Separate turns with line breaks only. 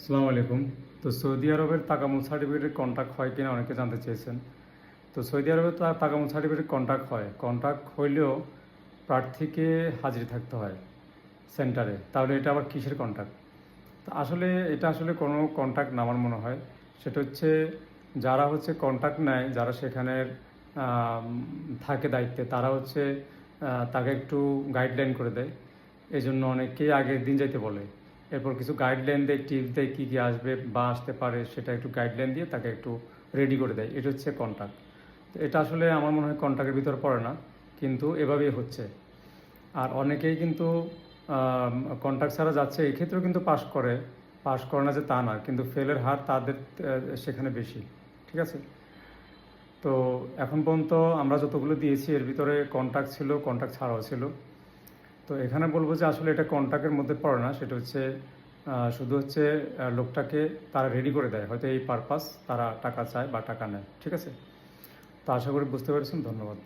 আসসালামু আলাইকুম। তো সৌদি আরবের তাকামুল সার্টিফিকেটের কন্ট্যাক্ট হয় কিনা অনেকে জানতে চেয়েছেন। তো সৌদি আরবে তো তাকামুল সার্টিফিকেট কন্ট্যাক্ট হয়। কন্ট্যাক্ট হইলেও প্রার্থীকে হাজির থাকতে হয় সেন্টারে তাহলে এটা আবার কিসের কন্ট্যাক্ট আসলে এটা আসলে কোনো কন্ট্যাক্ট না আমার মনে হয়। সেটা হচ্ছে যারা হচ্ছে কন্ট্যাক্ট নেয়, যারা সেখানের থাকে দায়িত্বে, তারা হচ্ছে তাকে একটু গাইডলাইন করে দেয়। এই জন্য অনেকেই আগের দিন যাইতে বলে। এরপর কিছু গাইডলাইন দেয় টিপস দেয়, কী কী আসবে, বা আসতে পারে, সেটা একটু গাইডলাইন দিয়ে তাকে একটু রেডি করে দেয়। এটা হচ্ছে কন্ট্যাক্ট এটা আসলে আমার মনে হয় কন্ট্যাক্টের ভিতর পড়ে না, কিন্তু এভাবেই হচ্ছে। আর অনেকেই কিন্তু কন্ট্যাক্ট ছাড়া যাচ্ছে এক্ষেত্রেও কিন্তু পাশ করে। পাশ করে না যে তা না, কিন্তু ফেলের হার তাদের সেখানে বেশি, ঠিক আছে? তো এখন পর্যন্ত আমরা যতগুলো দিয়েছি, এর ভিতরে কন্ট্যাক্ট ছিল কন্ট্যাক্ট ছাড়াও ছিল। তো এখানে বলব যে আসলে এটা কন্ট্রাক্টের মধ্যে পড়ে না, সেটা হচ্ছে শুধু হচ্ছে লোকটাকে তারা রেডি করে দেয়, হয়তো এই পারপাস তারা টাকা চায় বা টাকা নেয়, ঠিক আছে? তো আশা করি বুঝতে পেরেছেন, ধন্যবাদ।